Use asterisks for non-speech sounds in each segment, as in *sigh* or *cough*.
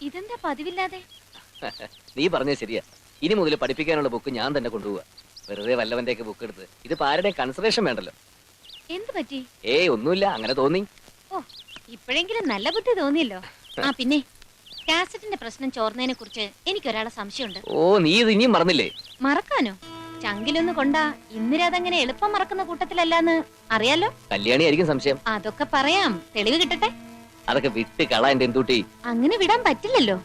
ഇതെന്താ പതിവില്ലാതെ? *laughs* നീ പറഞ്ഞത് ശരിയാ. ഇനി മുതൽ പഠിപ്പിക്കാനുള്ള ബുക്ക് ഞാൻ തന്നെ കൊണ്ടുപോവാ. വെറുതെ വല്ലവന്റെയൊക്കെ ബുക്ക് എടുത്ത്. ഇത് ആരുടെയും കൺസിഡറേഷൻ വേണ്ടല്ലോ. എന്ത് പറ്റി? ഏയ് ഒന്നുമില്ല. അങ്ങനെ തോന്നി. ഓ ഇപ്പോഴെങ്കിലും നല്ല ബുദ്ധി തോന്നിയല്ലോ. ആ *laughs* പിന്നെ കാസറ്റിന്റെ പ്രശ്നം ചോർന്നതിനെ കുറിച്ച് എനിക്കൊരാളെ സംശയമുണ്ട്. ഓ നീ ഇത് ഇനിയും മറന്നില്ലേ? മറക്കാനോ? ചങ്കിലൊന്ന് കൊണ്ടാ ഇന്ദിരാതങ്ങനെ എളുപ്പം മറക്കുന്ന കൂട്ടത്തിലല്ലാന്ന് അറിയാലോ? കല്യാണി ആയിരിക്കും സംശയം. അതൊക്കെ പറയാം. തെളിവ് കിട്ടട്ടെ? അതൊക്കെ വിട്ട് കളാ എന്റെ എന്തുട്ടി? അങ്ങനെ വിടാൻ പറ്റില്ലല്ലോ.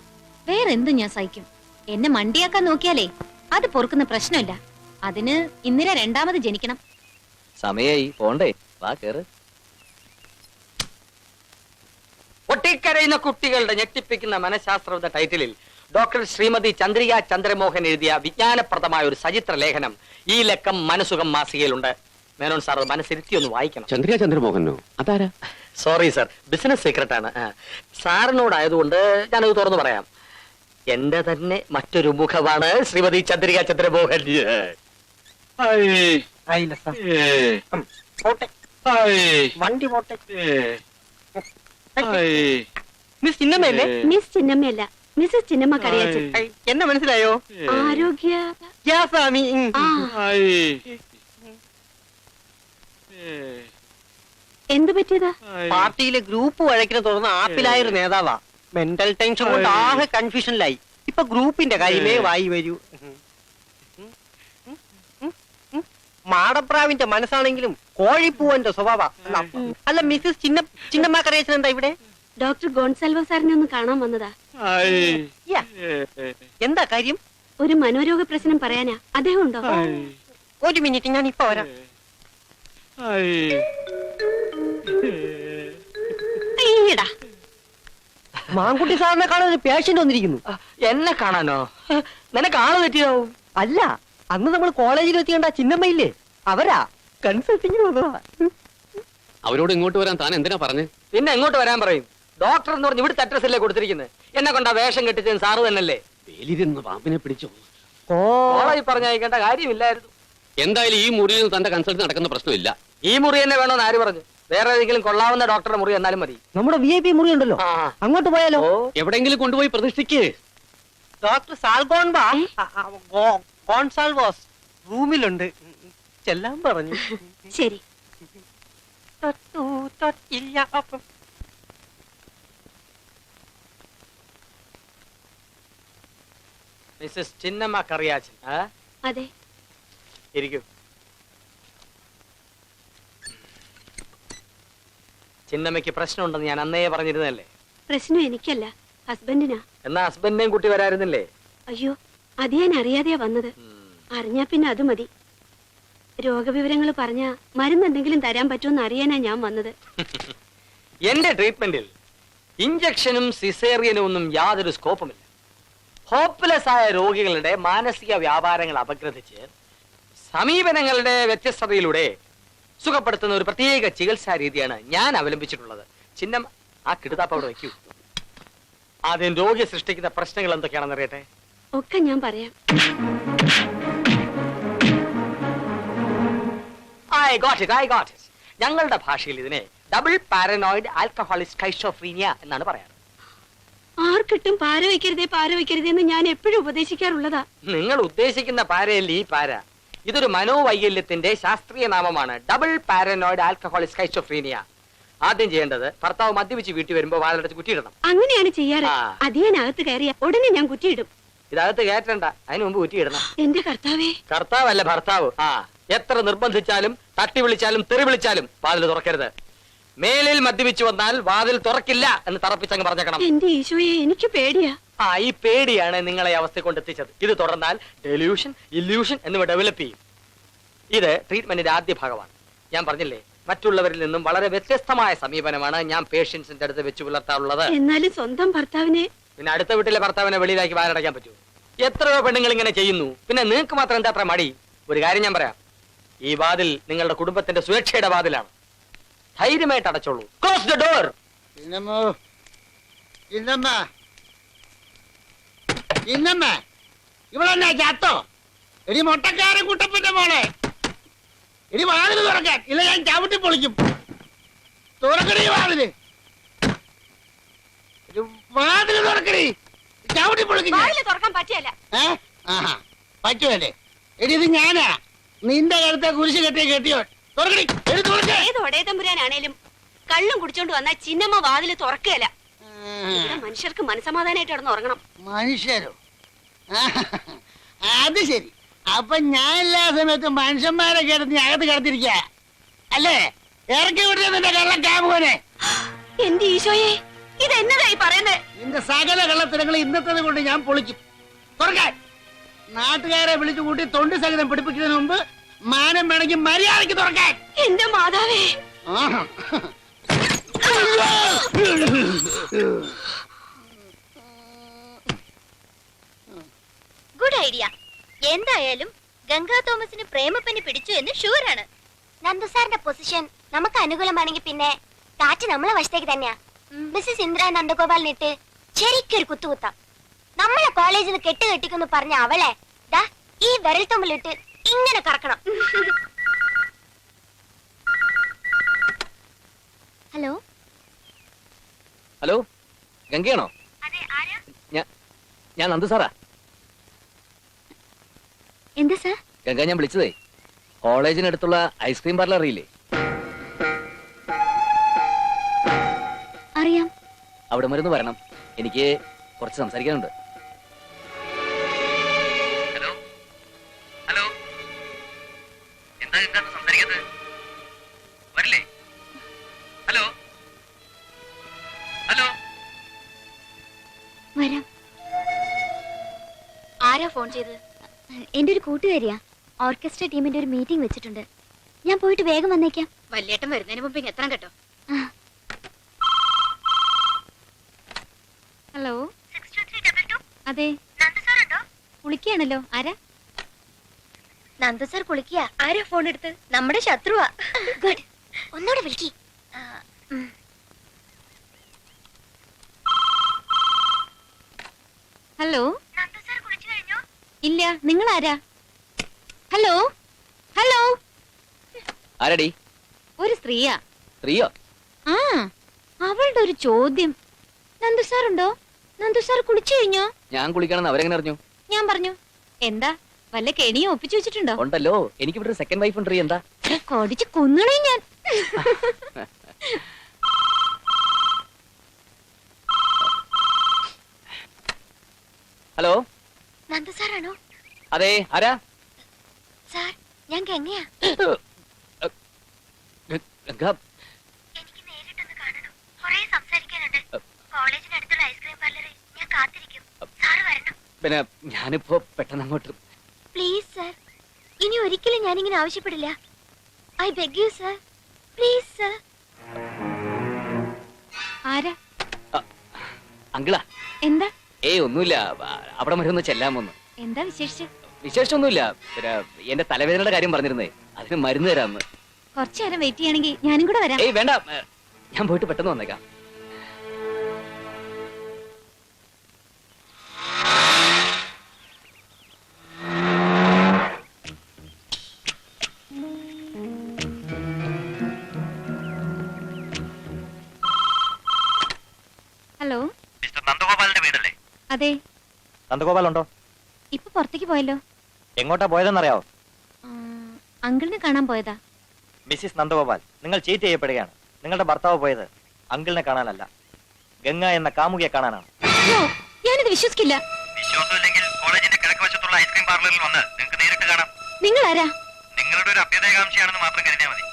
വേറെ എന്തും ഞാൻ സഹിക്കും. എന്നെ മണ്ടിയാക്കാൻ നോക്കിയാലേ അത് പൊറുക്കുന്ന പ്രശ്നമില്ല. അതിന് ഇന്ദിര രണ്ടാമത് ജനിക്കണം. സമയായി പോണ്ടേ. വാ കേറ്. പൊട്ടിക്കരയുന്ന കുട്ടികളുടെ ഞെട്ടിപ്പിക്കുന്ന മനഃശാസ്ത്രം എന്ന ടൈറ്റിലിൽ ഡോക്ടർ ശ്രീമതി ചന്ദ്രിക ചന്ദ്രമോഹൻ എഴുതിയ വിജ്ഞാനപ്രദമായ ഒരു സചിത്ര ലേഖനം ഈ ലക്കം മനസുഖം മാസികയിലുണ്ട്. മേനോൻ സാർ അത് മനസ്സിരുത്തി ഒന്ന് വായിക്കണം. ചന്ദ്രിക ചന്ദ്രമോഹനോ? അതാരാ? സോറി സാർ ബിസിനസ് സീക്രട്ടാണ് സാറിനോടായതുകൊണ്ട് ഞാനത് തുറന്നു പറയാം. എന്റെ തന്നെ മറ്റൊരു മുഖമാണ് ശ്രീമതി ചന്ദ്രിക ചന്ദ്രമോഹൻ. വണ്ടി പോട്ടെ. മിസ് ചിന്നമ്മയല്ലേ? മിസ് ചിന്നമ്മയല്ല. മിസ്സസ് ചിന്നമ്മ കറിയാച്ചൻ എന്നെ മനസ്സിലായോ? ആരോഗ്യ യാ സ്വാമി എന്തു പറ്റിയതാ? പാർട്ടിയിലെ ഗ്രൂപ്പ് വഴക്കിനെ തുടർന്ന് ആപ്പിലായ ഒരു നേതാവാ. മെന്റൽ ടെൻഷൻ കൊണ്ട് ആകെ കൺഫ്യൂഷനിലായി ഇപ്പൊ ഗ്രൂപ്പിന്റെ കാര്യമേ വായി വരൂ. മാടപ്രാവിന്റെ മനസ്സാണെങ്കിലും കോഴിപ്പൂവന്റെ സ്വഭാവ. അല്ല മിസ്സസ് ചിന്ന ചിന്നമ്മ എന്താ ഇവിടെ? ഡോക്ടർ ഗോൺസാൽവോ സാറിനെ ഒന്ന് കാണാൻ വന്നതാ. എന്താ കാര്യം? ഒരു മനോരോഗ പ്രശ്നം പറയാനാ. അദ്ദേഹം ഉണ്ടോ? ഒരു മിനിറ്റ് ഞാൻ ഇപ്പൊ വരാം അയ്യടാ മാങ്കുട്ടി സാറിനെ കാണാൻ ഒരു പേഷ്യന്റ് വന്നിരിക്കുന്നു. എന്നെ കാണാനോ? നിനക്ക് ആൾ തെറ്റിയാവും അല്ല അന്ന് നമ്മൾ കോളേജിൽ വെച്ച് കണ്ട ചിന്നമ്മയില്ലേ? അവരാ. കൺസൾട്ടിങ്ങിന് വന്നതാ. അവരോട് ഇങ്ങോട്ട് വരാൻ താൻ എന്തിനാ പറഞ്ഞു? പിന്നെ എങ്ങോട്ട് വരാൻ പറയും? ഡോക്ടർ എന്ന് പറഞ്ഞ് ഇവിടുത്തെ അഡ്രസ് അല്ലേ കൊടുത്തിരിക്കുന്നത് എന്നെ കൊണ്ടാ വേഷം കെട്ടിച്ചത് സാറ് തന്നല്ലേ വേലിരുന്ന് പാമ്പിനെ പിടിച്ചു. കോളേജിൽ പറഞ്ഞയക്കേണ്ട കാര്യമില്ലായിരുന്നു. എന്തായാലും ഈ മുറിയിൽ തന്റെ കൺസൾട്ട് നടക്കുന്ന പ്രശ്നമില്ല. ഈ മുറി തന്നെ വേണമെന്ന് ആര് പറഞ്ഞു? വേറെ ഏതെങ്കിലും കൊള്ളാവുന്ന ഡോക്ടറുടെ മുറി എന്നാലും മതി. നമ്മുടെ വി ഐ പി മുറി ഉണ്ടല്ലോ. ആ. അങ്ങോട്ട് പോയാലോ? എവിടെങ്കിലും കൊണ്ടുപോയി പ്രതിഷ്ഠിക്ക്. ഡോക്ടർ സാൽഗോൺബാ റൂമിലുണ്ട്. ചെല്ലാൻ പറഞ്ഞു. ശരി. തൊട്ടു തൊട്ടില്ല. അപ്പം മിസ്സസ് ചിന്നമ്മ കറിയാച്ചൻ ആ? അതെ. ഇരിക്കൂ. ചിന്നമ്മയ്ക്ക് പ്രശ്നമുണ്ടെന്ന് ഞാൻ അന്നേ പറഞ്ഞിരുന്നല്ലേ പ്രശ്നം എനിക്കല്ല. ഹസ്ബൻഡിനാ. എന്നാ ഹസ്ബൻഡിനെയും കൂട്ടി വരായിരുന്നില്ലേ? അയ്യോ അത് ഞാൻ അറിയാതെയാ വന്നത്. അറിഞ്ഞാ പിന്നെ അത് മതി. രോഗവിവരങ്ങൾ പറഞ്ഞ മരുന്നെന്തെങ്കിലും തരാൻ പറ്റുമെന്ന് അറിയാനാ ഞാൻ വന്നത്. *laughs* എന്റെ ട്രീറ്റ്മെന്റിൽ ഇഞ്ചക്ഷനും സിസേറിയനും ഒന്നും യാതൊരു സ്കോപ്പുമില്ല ഹോപ്പ്ലെസ് ആയ രോഗികളുടെ മാനസിക വ്യാപാരങ്ങൾ അപഗ്രഥിച്ച് സമീപനങ്ങളുടെ വ്യത്യസ്തതയിലൂടെ സുഖപ്പെടുത്തുന്ന ഒരു പ്രത്യേക ചികിത്സാ രീതിയാണ് ഞാൻ അവലംബിച്ചിട്ടുള്ളത്. ചിഹ്നം ആ കിടുതാപ്പ് അവിടെ വയ്ക്കൂ. ആദ്യം രോഗി സൃഷ്ടിക്കുന്ന പ്രശ്നങ്ങൾ എന്തൊക്കെയാണെന്ന് അറിയട്ടെ? ഒക്കെ ഞാൻ പറയാം. I got it I got it ഞങ്ങളുടെ ഭാഷയിൽ ഇതിനെ ഡബിൾ പാരനോയിഡ് ആൽക്കഹോളിക് സ്കൈഷോഫ്രീനിയ എന്നാണ് പറയാറ്. ആർക്കിട്ടും പാര വയ്ക്കരുതേ പാര വയ്ക്കരുതേ എന്ന് ഞാൻ എപ്പോഴും ഉപദേശിക്കാറുള്ളതാ. നിങ്ങൾ ഉദ്ദേശിക്കുന്ന പാരയല്ല ഈ പാര. ഇതൊരു മനോവൈകല്യത്തിന്റെ ശാസ്ത്രീയ നാമമാണ്. ഡബിൾ പാരനോയിഡ് ആൽക്കഹോളിക് സ്കൈസോഫ്രീനിയ ആദ്യം ചെയ്യേണ്ടത് ഭർത്താവ് മദ്യപിച്ച് വീട്ടിൽ വരുമ്പോൾ വാതിലടച്ച് കുറ്റിയിടണം. അങ്ങനെയാണ് ചെയ്യാറ്. അതിനകത്ത് കയറിയ ഉടനെ ഞാൻ കുറ്റിയിടും. ഇതകത്ത് കയറ്റണ്ട. അതിന് മുമ്പ് കുറ്റിയിടണം. എന്റെ കർത്താവേ. കർത്താവല്ല ഭർത്താവ്. ആ എത്ര നിർബന്ധിച്ചാലും തട്ടി വിളിച്ചാലും തെറി വിളിച്ചാലും വാതിൽ തുറക്കരുത്. മേലിൽ മദ്യപിച്ചു വന്നാൽ വാതിൽ തുറക്കില്ല എന്ന് തറപ്പിച്ചങ്ങ് പറഞ്ഞേക്കണം. എന്റെ ഈശോയെ എനിക്ക് പേടിയാ. ആ ഈ പേടിയാണ് നിങ്ങളെ അവസ്ഥ അവസ്ഥ കൊണ്ടെത്തിച്ചത് ഇത് തുടർന്നാൽ ഡെലൂഷൻ ഇല്യൂഷൻ എന്നിവ ഡെവലപ്പ് ചെയ്യും. ഇത് ട്രീറ്റ്മെന്റിന്റെ ആദ്യ ഭാഗമാണ്. ഞാൻ പറഞ്ഞില്ലേ മറ്റുള്ളവരിൽ നിന്നും വളരെ വ്യത്യസ്തമായ സമീപനമാണ് ഞാൻ പേഷ്യൻസിന്റെ അടുത്ത് വെച്ച് പുലർത്താറുള്ളത്. എന്നാലും സ്വന്തം ഭർത്താവിനെ പിന്നെ അടുത്ത വീട്ടിലെ ഭർത്താവിനെ വെളിയിലാക്കി വാരടയ്ക്കാൻ പറ്റുമോ എത്രയോ പെണ്ണുങ്ങൾ ഇങ്ങനെ ചെയ്യുന്നു. പിന്നെ നിങ്ങൾക്ക് മാത്രം എന്താ അത്ര മടി? ഒരു കാര്യം ഞാൻ പറയാം. ഈ വാതിൽ നിങ്ങളുടെ കുടുംബത്തിന്റെ സുരക്ഷയുടെ വാതിലാണ്. ധൈര്യമായിട്ട് അടച്ചോളൂ. ക്ലോസ് ദ ഡോർ ഇന്നമ്മോ. ഇന്നമ്മ ഇവളെന്നാ ചത്തോ? എടി മുട്ടക്കാരൻ കുട്ടപ്പന്റെ മോളെ. ഇനി വാതിൽ തുറക്കാൻ. ഇല്ല ഞാൻ ചവിട്ടി പൊളിക്കും. തുറക്കടി വാതിൽ. എടി, വാതിൽ തുറക്കടി. ചവിട്ടി പൊളിക്കും ഞാൻ. വാതിൽ തുറക്കാൻ പറ്റിയല്ല. ഏ? ആഹാ പറ്റുമല്ലേ എടി ഇത് ഞാനാ. നിന്റെ കഴുത്തെ കുരിശ് കെട്ടിയ കെട്ടിയോ തുറക്കണി എടി തുറക്കേ. ഏത് ഒടയത്തമ്പുരാനാണേലും കള്ളും കുടിച്ചോണ്ട് വന്നാൽ ചിന്നമ്മ വാതിൽ തുറക്കുകയല്ല ഇവിടെ മനുഷ്യർക്ക് മനസമാധാനമായിട്ട് കിടന്ന് ഉറങ്ങണം. മനുഷ്യരോ. അത് ശരി. അപ്പൊ ഞാൻ എല്ലാ സമയത്തും മനുഷ്യന്മാരെ കിടന്ന് അകത്ത് കിടത്തിരിക്ക. അല്ലേ? ഇറക്കി വിട്ടേ നിന്റെ കള്ളം കാമുകനെ. എന്റെ ഈശോയെ ഇത് എന്നതായി പറയുന്നത് നിന്റെ സകല കള്ളത്തരങ്ങൾ ഇന്നത്തത് കൊണ്ട് ഞാൻ പൊളിക്കും തുറക്കാൻ. നാട്ടുകാരെ വിളിച്ചു കൂട്ടി തൊണ്ടി സഹിതം പിടിപ്പിക്കുന്നതിന് മുമ്പ് മാനം വേണമെങ്കിൽ മര്യാദയ്ക്ക് തുറക്കാൻ. എന്റെ മാതാവേ. ആഹാ. ഗുഡ് ഐഡിയ എന്തായാലും ഗംഗാ തോമസിന് പ്രേമപ്പനി പിടിച്ചു എന്ന് ഷുവറാണ് നന്ദു സാറിന്റെ പൊസിഷൻ നമുക്ക് അനുകൂലമാണെങ്കിൽ പിന്നെ കാറ്റ് നമ്മളെ വശത്തേക്ക് തന്നെയാ. മിസ്സസ് ഇന്ദ്ര നന്ദഗോപാലിനിട്ട് ശരിക്കൊരു കുത്തുകുത്താം. നമ്മളെ കോളേജിൽ നിന്ന് കെട്ട് കെട്ടിക്കുന്നു പറഞ്ഞ അവളെ ദാ ഈ വിരൽ തുമ്പിലിട്ട് ഇങ്ങനെ കറക്കണം. *laughs* ഹലോ ഹലോ ഗംഗയാണോ? ഞാൻ ഞാൻ നന്ദു സാറാ. എന്താ സാർ? ഗംഗ ഞാൻ വിളിച്ചതേ കോളേജിനടുത്തുള്ള ഐസ്ക്രീം പാർലർ അറിയില്ലേ? അറിയാം. അവിടെ മരുന്ന് വരണം. എനിക്ക് കുറച്ച് സംസാരിക്കാനുണ്ട്. ഹലോ? ഹലോ? എന്താ സംസാരിക്കുന്നത് ഫോൺ ചെയ്തത് എന്റെ ഒരു കൂട്ടുകാരിയാ. ഓർക്കസ്ട്ര ടീമിന്റെ ഒരു മീറ്റിംഗ് വെച്ചിട്ടുണ്ട്. ഞാൻ പോയിട്ട് വേഗം വന്നേക്കാം. വല്യേട്ടൻ വരുന്നതിന് മുമ്പ് ഇങ്ങ് എത്താൻ കേട്ടോ. ഹലോ. അതെ. കുളിക്കുകയാണല്ലോ. ആരാ? നന്ദു സാർ കുളിക്കുക. ആരാ ഫോൺ എടുത്ത്? നമ്മുടെ ശത്രുവാ. ഗുഡ്. ഒന്നുകൂടെ വിളിക്കി. ഹലോ. ഇല്ല നിങ്ങൾ ആരാ ഹലോ? ഹലോ? ആരടി? ഒരു സ്ത്രീയാ. സ്ത്രീയോ? ആ അവളുടെ ഒരു ചോദ്യം. നന്ദു സാർ ഉണ്ടോ നന്ദു സാർ കുളിച്ചു കഴിഞ്ഞോ? ഞാൻ കുളിക്കണമെന്ന് അവരെങ്ങനെ അറിഞ്ഞു? ഞാൻ പറഞ്ഞു എന്താ വല്ല കെണിയും ഒപ്പിച്ചു വെച്ചിട്ടുണ്ടോ? ഉണ്ടല്ലോ എനിക്ക് ഇവിടെ സെക്കൻഡ് വൈഫ് ഉണ്ട് എന്താ? കൊടിച്ച് കൊന്നണേ ഞാൻ ഹലോ നന്ദു സാറാണോ അതെ ആരാ? സാർ ഞാൻ ഗംഗയാ. ഗംഗ. എനിക്ക് നേരിട്ടൊന്ന് കാണണം. കുറേ സംസാരിക്കാനുണ്ട്. കോളേജിനടുത്തുള്ള ഐസ്ക്രീം പാർലറിൽ ഞാൻ കാത്തിരിക്കും. സാർ വരണം. പിന്നെ ഞാനിപ്പോ പെട്ടെന്ന് അങ്ങോട്ട് പ്ലീസ് സർ ഇനി ഒരിക്കലും ഞാനിങ്ങനെ ആവശ്യപ്പെടില്ല. I beg you sir please sir ആരാ? അങ്കിളാ. എന്താ? ഏയ് ഒന്നുമില്ല. അവിടെ വരെ ഒന്ന് ചെല്ലാമൊന്ന് എന്താ വിശേഷിച്ച്? വിശേഷമൊന്നുമില്ല. പിന്നെ എന്റെ തലവേദനയുടെ കാര്യം പറഞ്ഞിരുന്നേ. അതിന് മരുന്ന് തരാമെന്ന് കുറച്ചു നേരം വെയിറ്റ് ചെയ്യണമെങ്കിൽ ഞാനും കൂടെ വരാം. ഏയ് വേണ്ട. ഏ, ഞാൻ പോയിട്ട് പെട്ടെന്ന് വന്നേക്കാം. ഹലോ മിസ്റ്റർ നന്ദഗോപാലിന്റെ വീടല്ലേ? അതെ. നന്ദഗോപാൽ ഉണ്ടോ ഇപ്പൊ പുറത്തേക്ക് പോയല്ലോ. എങ്ങോട്ടാ പോയതെന്നറിയാവോ? അങ്കിളിനെ കാണാൻ പോയതാ. മിസ്സിസ് നന്ദഗോപാൽ നിങ്ങൾ ചീറ്റ് ചെയ്യപ്പെടുകയാണ്. നിങ്ങളുടെ ഭർത്താവ് പോയത് അങ്കിളിനെ കാണാനല്ല. ഗംഗ എന്ന കാമുകിയെ കാണാനാണ്. ഞാനിത് വിശ്വസിക്കില്ല. കോളേജിന്റെ കിഴക്ക് വശത്തുള്ള ഐസ്ക്രീം പാർലറിൽ വന്ന് നിങ്ങൾക്ക് നേരിട്ട് കാണാം. നിങ്ങൾ ആരാ നിങ്ങളുടെ ഒരു അഭ്യുദയകാംക്ഷിയാണെന്ന് മാത്രം കരുതിയാൽ മതി.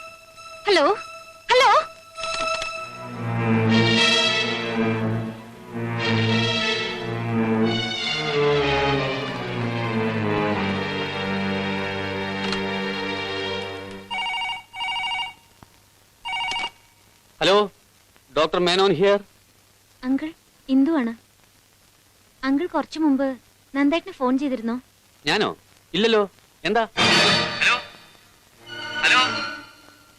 Hello hello? Hello doctor Menon here uncle ഇന്ദുവാണ് uncle കുറച്ചു മുമ്പ് നന്ദേട്ടന് ഫോൺ ചെയ്തിരുന്നോ? ഞാനോ? ഇല്ലല്ലോ. എന്താ? ഹലോ ഹലോ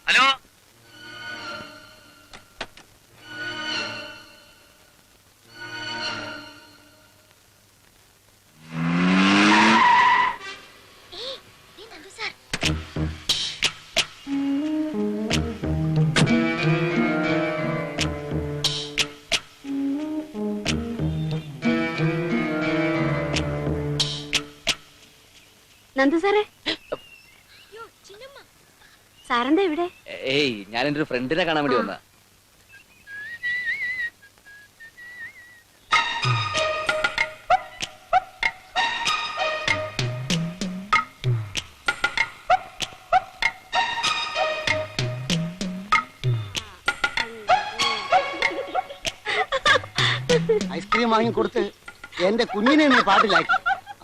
ഹലോ നന്ദു സാറേ? സാറെന്താ ഇവിടെ? ഏയ് ഞാൻ എന്റെ ഒരു ഫ്രണ്ടിനെ കാണാൻ വേണ്ടി വന്നാ. ഐസ്ക്രീം വാങ്ങി കൊടുത്ത് എന്റെ കുഞ്ഞിനെ നീ പാട്ടിലാക്കി.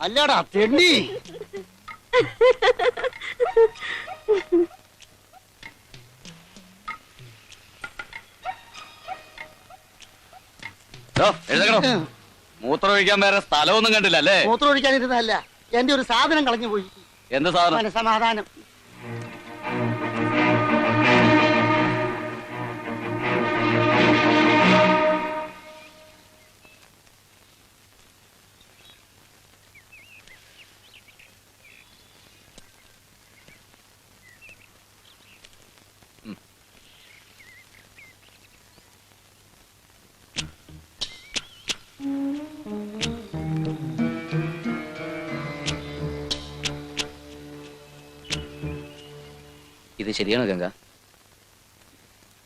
അല്ലടാ തെണ്ടി. എഴുതണോ മൂത്രം ഒഴിക്കാൻ വേറെ സ്ഥലമൊന്നും കണ്ടില്ല അല്ലേ? മൂത്രം ഒഴിക്കാനിരുന്നതല്ല. എന്റെ ഒരു സാധനം കളഞ്ഞു പോയി എന്ത് സാധനം? മനസമാധാനം ഇത് ശരിയാണോ ഗംഗ?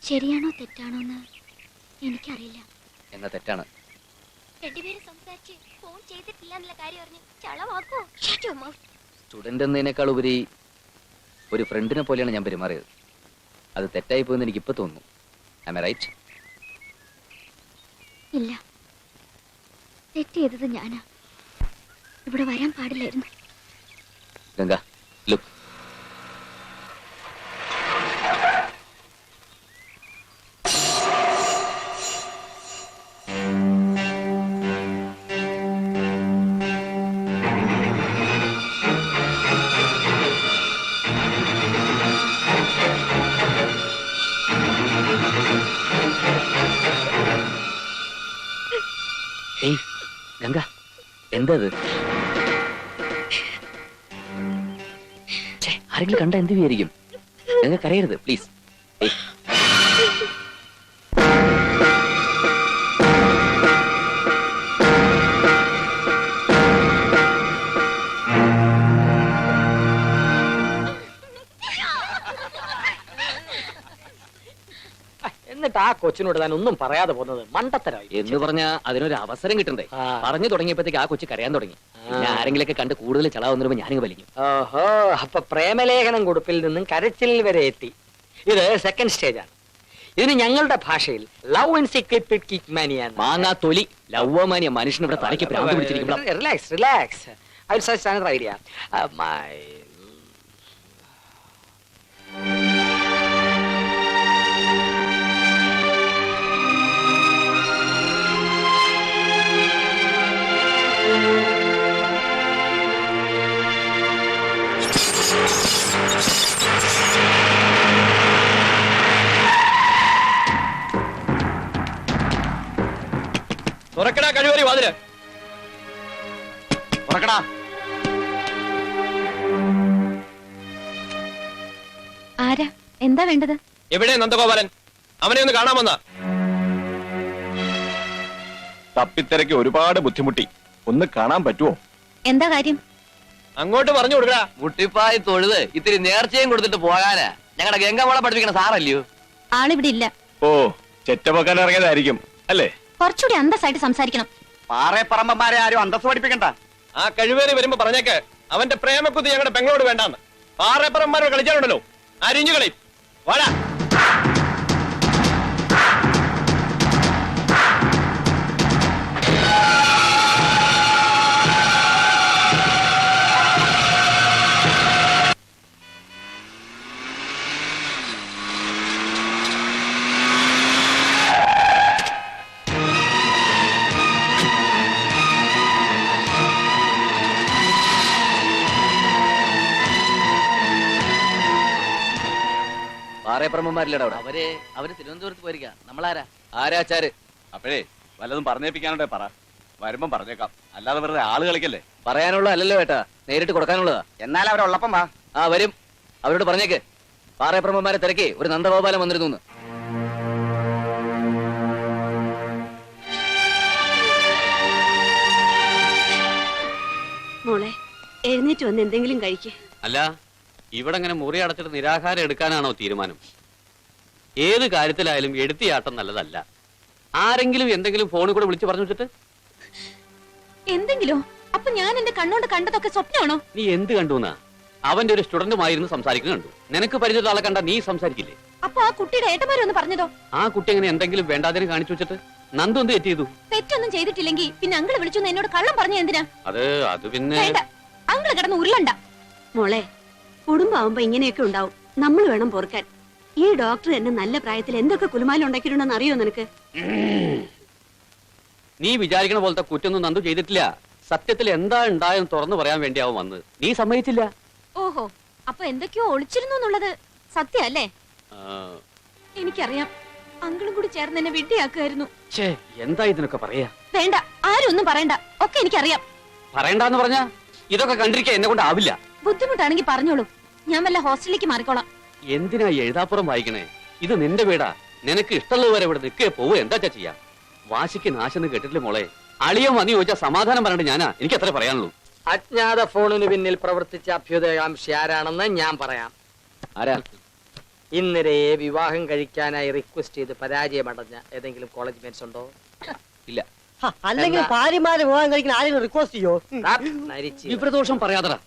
ശരിയാണോ തെറ്റാണോ എന്ന് എനിക്കറിയില്ല. എന്നാ തെറ്റാണ്? രണ്ടുപേരും സംസാരിച്ച് ഫോൺ ചെയ്തിട്ടില്ല എന്നുള്ള കാര്യം അറിഞ്ഞ് ചളവാക്കോ? സ്റ്റുഡന്റ് എന്നതിനേക്കാൾ ഉപരി ഒരു ഫ്രണ്ടിനെ പോലെയാണ് ഞാൻ പെരുമാറിയത്. അത് തെറ്റായി പോയെന്ന് എനിക്ക് ഇപ്പൊ തോന്നുന്നു റൈറ്റ് ഇല്ല. തെറ്റ് ചെയ്തത് ഞാനാ. ഇവിടെ വരാൻ പാടില്ലായിരുന്നു. ഗംഗ ലുക്ക് എന്താ ഇത് ഛേ, ആരെങ്കിലും കണ്ട എന്ത് വിചാരിക്കും? ഗംഗ കരയരുത് പ്ലീസ് എന്നിട്ട് ആ കൊച്ചിനോട് താൻ ഒന്നും പറയാതെ പോകുന്നത് മണ്ടത്തരായി. എന്ന് പറഞ്ഞാ അതിനൊരു അവസരം കിട്ടണ്ടേ? ആ. പറഞ്ഞു തുടങ്ങിയപ്പോഴത്തേക്ക് ആ കൊച്ചു കരയാൻ തുടങ്ങി. പിന്നെ ആരെങ്കിലൊക്കെ കണ്ട് കൂടുതൽ ചളാവുന്നതിന് ഞാനിങ്ങ് വലിഞ്ഞു. ഓഹോ അപ്പൊ പ്രേമലേഖനം കൊടുപ്പിൽ നിന്നും കരച്ചിൽ വരെ എത്തി. ഇത് സെക്കൻഡ് സ്റ്റേജാണ് ഇതിന് ഞങ്ങളുടെ ഭാഷയിൽ ലവ് എൻസിക്ലിപ്പിഡ് മാനിയ മാങ്ങാ തൊലി ലവ്വമാനിയ മനുഷ്യൻ ഇവിടെ തലയ്ക്ക് ഭ്രാന്ത് പിടിച്ചിരിക്കുമ്പോൾ relax relax I such another idea my എന്താ വേണ്ടത്? എവിടെ നന്ദഗോപാലൻ? അവനെ ഒന്ന് കാണാമെന്ന വന്ന തപ്പിത്തിരക്ക് ഒരുപാട് ബുദ്ധിമുട്ടി. ഒന്ന് കാണാൻ പറ്റുമോ എന്താ കാര്യം? അങ്ങോട്ട് പറഞ്ഞു കൊടുക്കടാ. മുട്ടിപ്പായി തൊഴുത് ഇത്തിരി നേർച്ചയും കൊടുത്തിട്ട് പോകാനാ. ഞങ്ങളുടെ ഗംഗമോളെ പഠിപ്പിക്കണ സാറല്ലയോ? ആളിവിടെ ഇല്ല. ഓ ചെറ്റപ്പൊക്കാൻ ഇറങ്ങിയതായിരിക്കും അല്ലേ? കുറച്ചുകൂടി അന്തസ്സായിട്ട് സംസാരിക്കണം. പാറയപ്പറമ്പന്മാരെ ആരും അന്തസ് പഠിപ്പിക്കണ്ട. ആ കഴിവേറി വരുമ്പോ പറഞ്ഞേക്ക് അവന്റെ പ്രേമക്കുതി ഞങ്ങളുടെ പെങ്ങളോട് വേണ്ടാന്ന്. പാറപ്പറന്മാരോട് കളിച്ചാലുണ്ടല്ലോ. അരിഞ്ഞു കളി. വാടാ പാറയപ്പറമ്പന്മാരില്ലടാ അവിടെ. അവർ അവർ തിരുവനന്തപുരത്ത് പോയിരിക്ക. നമ്മളാരാ? ആരാച്ചാര്? അപ്പോഴേ വല്ലതും പറഞ്ഞേപ്പിക്കാനുണ്ടേ പറ. വരുമ്പം പറഞ്ഞേക്കാം. അല്ലാതെ വെറുതെ ആൾ കളിക്കല്ലേ? പറയാനുള്ള അല്ലല്ലോ ഏട്ടാ. നേരിട്ട് കൊടുക്കാനുള്ളതാ. എന്നാൽ അവരുള്ളപ്പം വാ. ആ വരും. അവരോട് പറഞ്ഞേക്ക്. പാറയപ്പറമ്പന്മാരെ തിരക്കി ഒരു നന്ദഗോപാലം വന്നിരുന്നു എന്ന്. മോളെ എഴുന്നേറ്റ് വന്ന് എന്തെങ്കിലും കഴിക്ക്. അല്ല ഇവിടെ അങ്ങനെ മുറി അടച്ചിട്ട് നിരാഹാരം എടുക്കാനാണോ തീരുമാനം? ഏത് കാര്യത്തിലായാലും എടുത്തിയാട്ടം നല്ലതല്ല. ആരെങ്കിലും എന്തെങ്കിലും ഫോണിൽ കൂടെ വിളിച്ചു പറഞ്ഞു വെച്ചിട്ട്? എന്തെങ്കിലോ? അപ്പൊ ഞാൻ എന്റെ കണ്ണോണ്ട് കണ്ടതൊക്കെ സ്വപ്നമാണോ? നീ എന്ത് കണ്ടു അവന്റെ ഒരു സ്റ്റുഡന്റുമായിരുന്നു സംസാരിക്കുന്നത് കണ്ടു. നിനക്ക് പരിചയമുള്ള ആളെ കണ്ട നീ സംസാരിക്കില്ലേ? അപ്പൊ ആ കുട്ടിയുടെ ഏട്ടന്മാരൊന്ന് പറഞ്ഞതോ? ആ കുട്ടി അങ്ങനെ എന്തെങ്കിലും വേണ്ടാതിനെ കാണിച്ചു വെച്ചിട്ട്? നന്ദു എന്ത് തെറ്റ് ചെയ്തു? തെറ്റൊന്നും ചെയ്തിട്ടില്ലെങ്കിൽ പിന്നെ അങ്കിൾ വിളിച്ചു എന്നോട് കള്ളം പറഞ്ഞു എന്തിനാ? അത് അത് പിന്നെ അങ്ങൾ അങ്കിൾ കിടന്ന് ഉരുളണ്ട. മോളെ കുടുംബമാവുമ്പോ ഇങ്ങനെയൊക്കെ ഉണ്ടാവും. നമ്മൾ വേണം പൊറുക്കാൻ. ഈ ഡോക്ടർ എന്നെ നല്ല പ്രായത്തിൽ എന്തൊക്കെ കുലുമാലം ഉണ്ടാക്കിയിട്ടുണ്ടെന്ന് അറിയോ നിനക്ക്? നീ വിചാരിക്കണ പോലത്തെ കുറ്റൊന്നും നന്ദു ചെയ്തിട്ടില്ല. സത്യത്തിൽ എന്താ ഉണ്ടായെന്ന് തുറന്നു പറയാൻ വേണ്ടിയാവും വന്നത്. നീ സമ്മതിച്ചില്ല? ഓഹോ അപ്പൊ എന്തൊക്കെയോ ഒളിച്ചിരുന്നു എന്നുള്ളത് സത്യല്ലേ? എനിക്കറിയാം. അങ്കിളും കൂടി ചേർന്ന് എന്നെ വിഡ്ഢിയാക്കുമായിരുന്നു. എന്താ ഇതിനൊക്കെ പറയാ? വേണ്ട ആരും ഒന്നും പറയണ്ട. ഒക്കെ എനിക്കറിയാം. പറയണ്ടെന്ന് പറഞ്ഞ ഇതൊക്കെ കണ്ടിരിക്കാൻ എന്നെ കൊണ്ട് ആവില്ല. ബുദ്ധിമുട്ടാണെങ്കിൽ പറഞ്ഞോളൂ. ഞാൻ വല്ല ഹോസ്റ്റലിലേക്ക് മാറിക്കോളാം. എന്തിനാ എഴുതാപ്പുറം വായിക്കണേ? ഇത് നിന്റെ വീടാ. നിനക്ക് ഇഷ്ടമുള്ളത് വരെ ഇവിടെ നിൽക്കേ പോവുക എന്താ ചെയ്യാ? വാശിക്ക് നാശന്ന് കേട്ടിട്ടില്ല മോളെ? അളിയോ മതി ചോദിച്ചാൽ സമാധാനം പറഞ്ഞിട്ട് ഞാനാ? എനിക്ക് അത്ര പറയാനുള്ളൂ. അജ്ഞാത ഫോണിന് പിന്നിൽ പ്രവർത്തിച്ച അഭ്യുദയകാംക്ഷി ആരാണെന്ന് ഞാൻ പറയാം. ആരാ? ഇന്നരയെ വിവാഹം കഴിക്കാനായി റിക്വസ്റ്റ് ചെയ്ത് പരാജയമടഞ്ഞ ഏതെങ്കിലും കോളേജ് മേറ്റ്സ് ഉണ്ടോ? ഇല്ല. ഹ, അല്ലെങ്കിൽ ഭാര്യമാരെ വിവാഹം കഴിക്കുന്ന ആരെങ്കിലും റിക്വസ്റ്റ് ചെയ്യോ? നരിച്ച്. വിപ്രദോഷം പറയാതടാ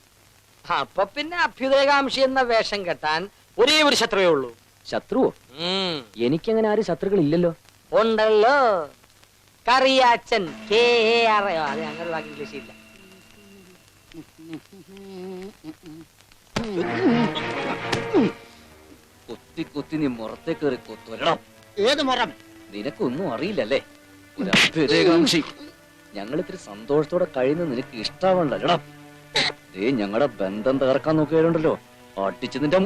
അപ്പൊ പിന്നെ അഭ്യുദയകാംക്ഷി എന്ന വേഷം കെട്ടാൻ ഒരേ ഒരു ശത്രുവേ ഉള്ളൂ. ശത്രുവോ? ഉം. എനിക്കങ്ങനെ ആരും ശത്രുക്കൾ ഇല്ലല്ലോ ഉണ്ടല്ലോ. കറിയാച്ചൻ കെ കൊത്തി ആർ. എ. അത് ഞങ്ങളുടെ വാക്ക് ഇംഗ്ലീഷ് ഇല്ല. കുത്തി കുത്തി നീ മുറത്തെ കയറി കൊത്തുവരണം. ഏത് മുറം? നിനക്കൊന്നും അറിയില്ലല്ലേ? ഒരു അഭ്യുദയകാംക്ഷി ഞങ്ങൾ ഇത്തിരി സന്തോഷത്തോടെ കഴിയുന്ന നിനക്ക് ഇഷ്ടാവണ്ടല്ലടാ ദേ ഞങ്ങളുടെ ബന്ധം തകർക്കാൻ നോക്കിയാലുണ്ടല്ലോ ഓട്ടിച്ചു നിന്റെ